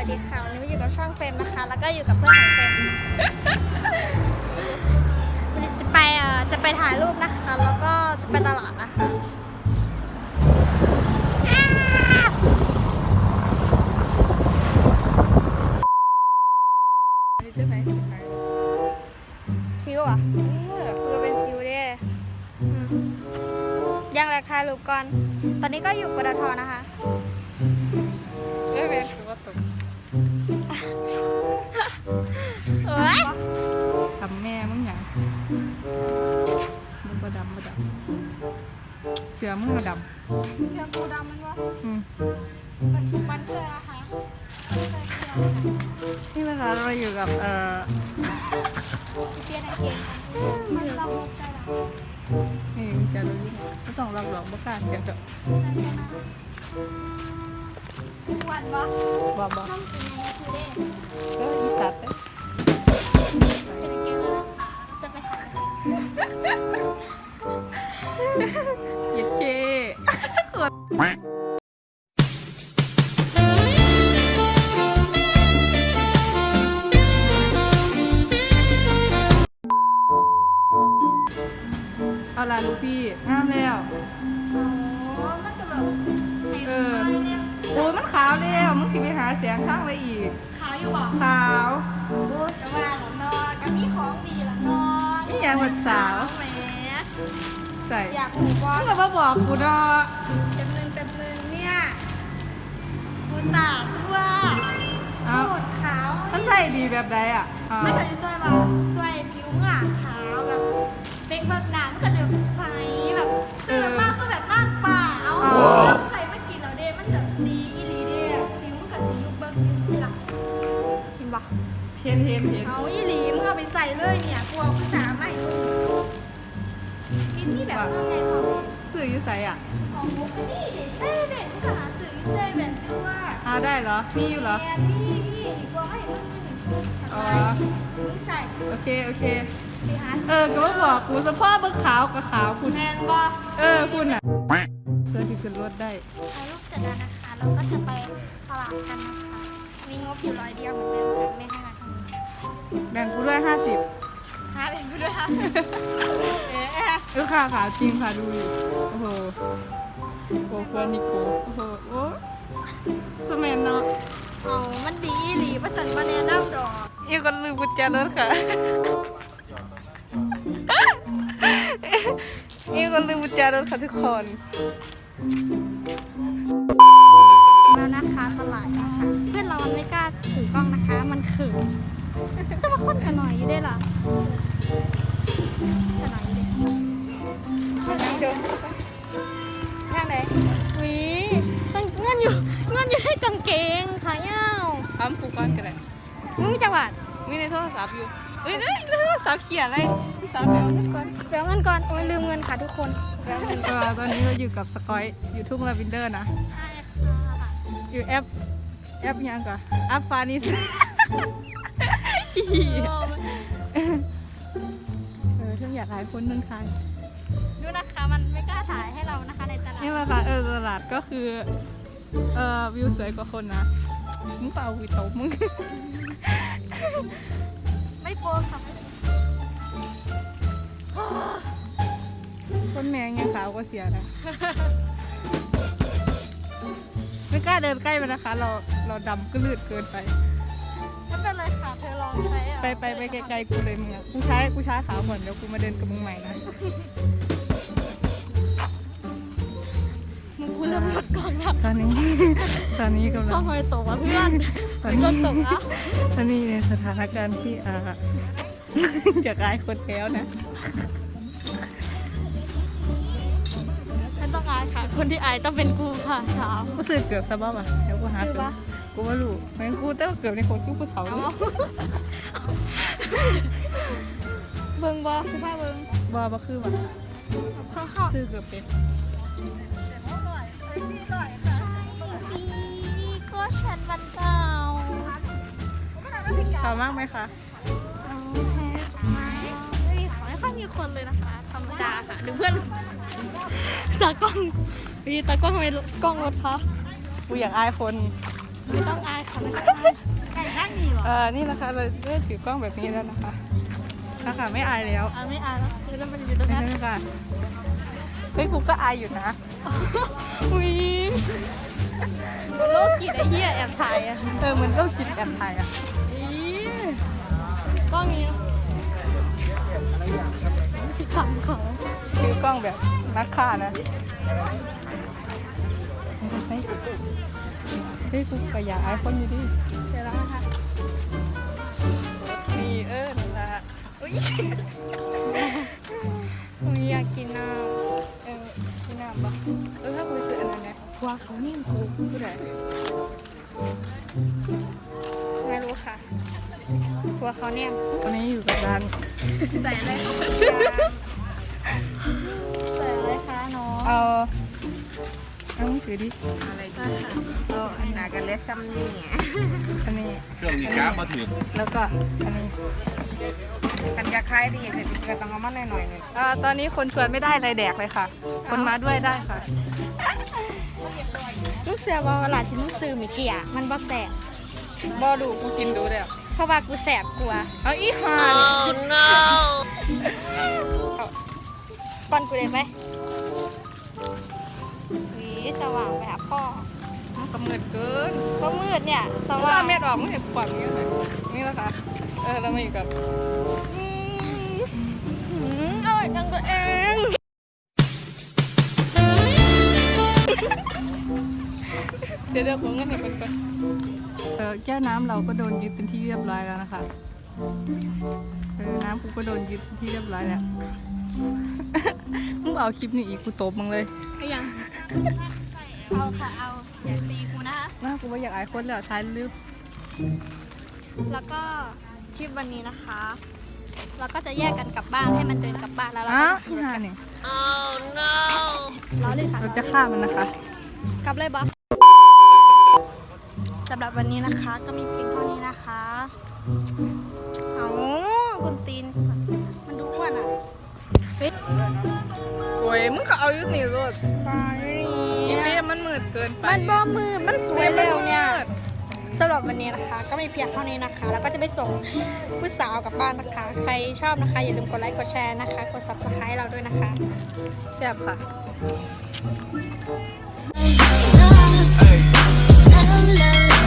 วัสดีค่ะวันนี้มาอยู่กับช่องเฟรมนะคะ แล้วก็อยู่กับเพื่อนของเฟรมวันนี้จะไปเอ่อจะไปถ่ายรูปนะคะ แล้วก็จะไปตลาดนะคะอ้าวนี่จะไหนถึงไหนซิวอะคือเป็นซิวเด้อืมยังแรกถ่ายรูปก่อน ตอนนี้ก็อยู่ปตทนะคะ เอ้ยเวนคือว่าตก เอ้ยทำแม่มึงหยังมึงบ่ดำบ่ดำเสือมึงบ่ดเชือกปูดำมันวะำอืมเป็นสปอนเซอร์นะคะสปอนเซอร์เที่ยวนะคะนี่นะคะเราอยู่กับเอ่อเปลี่ยนไอเกมมันลองใจเรานี่จะรู้ยังไงไม่ต้องรับหรอกบ่กล้าเสียเถ อะวันวะบ่บ่ต้องกินในนี้คือเด้ก็อีสัตว์เด้เป็นเกมแล้วนะคะจะไปถ่ายยิดเคเอาล่ะลูกพี่งามแล้วอ๋อมั ขาวแล้วมึงสิไปหาเสียงข้างไว้อีก ขาวอยู่บ่ขาวโอ้จะว่าหรอนอนก็มีของดีละนอนนี่ยังวันสาว แหมใส่อยากหูบอมึลงก็มาบอกกูเนาะเต็มนึงเต็มนึงเนี่ยบูตาตัวเอาโคตรขาว มันใส่ดีแบบใดอะเอามันก็จะช่วยแบบช่วยผิวอะขาว เห็นเห็นเห็นเอาอีหลีมึงเอาไปใส่เลยเนี่ยกลัวภาษาใหม่กินนี่แบบชอบไงของเองสื่ออยู่ใส่อะของมุกนี่เซเว่นก็หาซื้ออยู่เซเว่นด้วยว่าหาได้เหรอมีอยู่เหรอแอนนี่พี่ดีกว่าให้มึงไม่ถึงทำอ๋อลายมึงใส่โอเคโอเคไปหาเออก็มาบอกกูสะพ่อเบิกขาวกับขาวคุณแมนบอเออคุณอะเพื่อที่ขึ้นรถได้ถ่ายรูปเสร็จแล้วนะคะเราก็จะไปตลาดกันนะคะมีงบอยู่ร้อยเดียวเหมือนเดิมค่ะไม่ให้มาทำ แบ่งกูด้วยห้าสิบหาเป็นกูด้วยค่ะเอ๊ะเออค่ะขาวจริงค่ะดูดิโอ้โหโกเพื่อนนี่โกโอ้โหโอ้สมัยเนาะเอามันดีอีหลีประสันมาแนะนำดอก อีกคนลืมกุญแจรถค่ะ อีกคนลืมกุญแจรถค่ะทุกคน แล้วนะคะตลาดนะคะเพื่อนเรามันไม่กล้าถือกล้องนะคะ มันขืนจะมา ค้นกันหน่อยอยู่ได้เหรอกันหน่อยอยู่ได้ทางไหนหวีต้องเงื่อนอยู่เงื่อนอยู่ในกางเกงขายาวทำปูก้อนกันเลยมึงมีจังหวัดมีในโทรศัพท์อยู่เอ้ยเอ้ยโทรศัพท์เขียนอะไรพี่สาวแบลนี่ก่อนเดี๋ยวเงินก่อนโอ้ยลืมเงินค่ะทุกคนเดี๋ยวเงินเออตอนนี้เราอยู่กับสกอยอยู่ทุ่งลาวินเดอร์นะใช่ค่ะอยู่แอปแอปยังก่อนแอปฟานิส เออฉันอยากหลายคนนึงทายดูนะคะมันไม่กล้าถ่ายให้เรานะคะในตลาดนี่แหละค่ะเออตลาดก็คือเออวิวสวยกว่าคนนะมึงเปล่าวิวตกมึง ไม่โปรค่ะคนแมงยังขาวก็เสียนะ ไม่กล้าเดินใกล้มันนะคะ เราเราดำก็ลืดเกินไป ไปไปไปไกลๆกูเลยมึงอะกูใช้กูใช้ขาวก่อนเดี๋ยวกูมาเดินกับมึงใหม่นะมึงกูเริ่มลดกล้องแล้วตอนนี้ตอนนี้กำกล้ลัองงทำไมตกวะเพื่อนตอนกล้นี้องตกแล้วตอนนี้ในสถานการณ์ที่อ่า จะกลายคนแล้วนะฉันต้องอายค่ะ คนที่อายต้องเป็นกูค่ะสาวกูซื้อเกือบซะบ้าป่ะเดี๋ยวกูหาซื้อเกือปะบ กูว่ารู้แม่งกูแต่ว่าเกือบในคนกูผู้เฒ่าเอาเลยเบิ่งบอคือผ้าเบิ่งบ้าบ่คือว่ะเครื่องเข้าซื้อเกือบเป็นสีก็ฉันวันเก่าขาวมากไหมคะเอาแฮกมาไม่มีไม่ค่อยมีคนเลยนะคะธรรมดาค่ะดูเพื่อนตากล้องพี่ตากล้องทำไมกล้องรถคะกูอยากอายคน ไม่ต้องอายค่ะไม่ต้องอายไก่ข้างนี้เหรอเออนี่นะคะเราเลือกถือกล้องแบบนี้แล้วนะคะนะคะไม่อายแล้วอายไม่อายแล้วคือแล้วมันอยู่ตรงไม่นั้นได้ค่ะเฮ้ยกูก็อายอยู่นะอุ้ยโลกกินไอ้เหี้ยแอบถ่ายอะเออเหมันก็กินแอบถ่ายอะอีกล้องนี้ที่ทำเขาถือกล้องแบบนักฆ่านะเฮ้ ยเฮ้ยกูก็อยากอายคนอยู่ดิเดี๋ยวแล้วนะคะนี่เออนั่นละอุ้ยอุ้ยอยากกินน้เออที่น้ำปะเออถ้ากูซื้ออันนั้นเนี่ยำว่าเขาเนี่ยกูกูได้ไม่รู้ค่ะกลัวเขาเนี่ยตอนนี้อยู่กับร้านใส่อะไเอามือถือดิอะไรได้ค่ะก็อันนากันเลสซัมนี่ไงอันนี้เครื่องนี้กราฟมาถึงแล้วก็อันนี้กันจะคล้ายดีแต่ก็ต้องเอามาหน่อยๆหนึ่งอ่าตอนนี้คนชวนไม่ได้อะไรแดกเลยค่ะ คนมาด้วยได้ค่ะ ลูกเสือว่าเวลาที่ลูกซื้อมีเกียร์มันบ่แสบบอดูกูกินดูแล้วเพราะว่ากูแสบกลัวเอาอีหาปอนกูได้ไหม วีสว่างไปหาพ่อมันกำเนิดเกินก็มืดเนี่ย สว่าว่าง เม็ดออกไม่เห็นขวัญอย่างเงี้ยเลยนี่แหละค่ะเออเรามาอยู่กับอืมอืมอร่อยจังตัวเองเดี๋ยวเดี๋ยวผมเงินเดี๋ยวก่อนเออแก้วน้ำเราก็โดนยึดเป็นที่เรียบร้อยแล้วนะคะเออน้ำกูก็โดนยึดเป็นที่เรียบร้อยแล้ว มึงเอาคลิปนี้อีกกูตบมึงเลยไอ้ยัง เอาค่ะ เอาอย่าตีกูนะคะหน้ากูว่าอยากอายคนแล้วท้ายลืมแล้วก็คลิปวันนี้นะคะ เราก็จะแยกกันกลับบ้านให้มันเดินกลับบ้านแล้วเราอ้าก็วอีห่าเนี่ยล้อเลยค่ะเราจะฆ่ามันนะคะ กลับเลยบอสสำหรับวันนี้นะคะ ก็มีเพียงเท่านี้นะคะ เอาคุณตีนสัตว์มัน อ้ยมึงก็เอาอยุดนี่รถตายอีนี่เฟียมันมืดเกินไปมันบอมือมันสวยแล้วเนี่ยสำหรับวันนี้นะคะ ก็มีเพียงเท่านี้นะคะ แล้วก็จะไปส่งผู้สาวกลับบ้านนะคะ ใครชอบนะคะ อย่าลืมกดไลค์กดแชร์นะคะ กด subscribe เราด้วยนะคะแซ่บค่ะ love, love,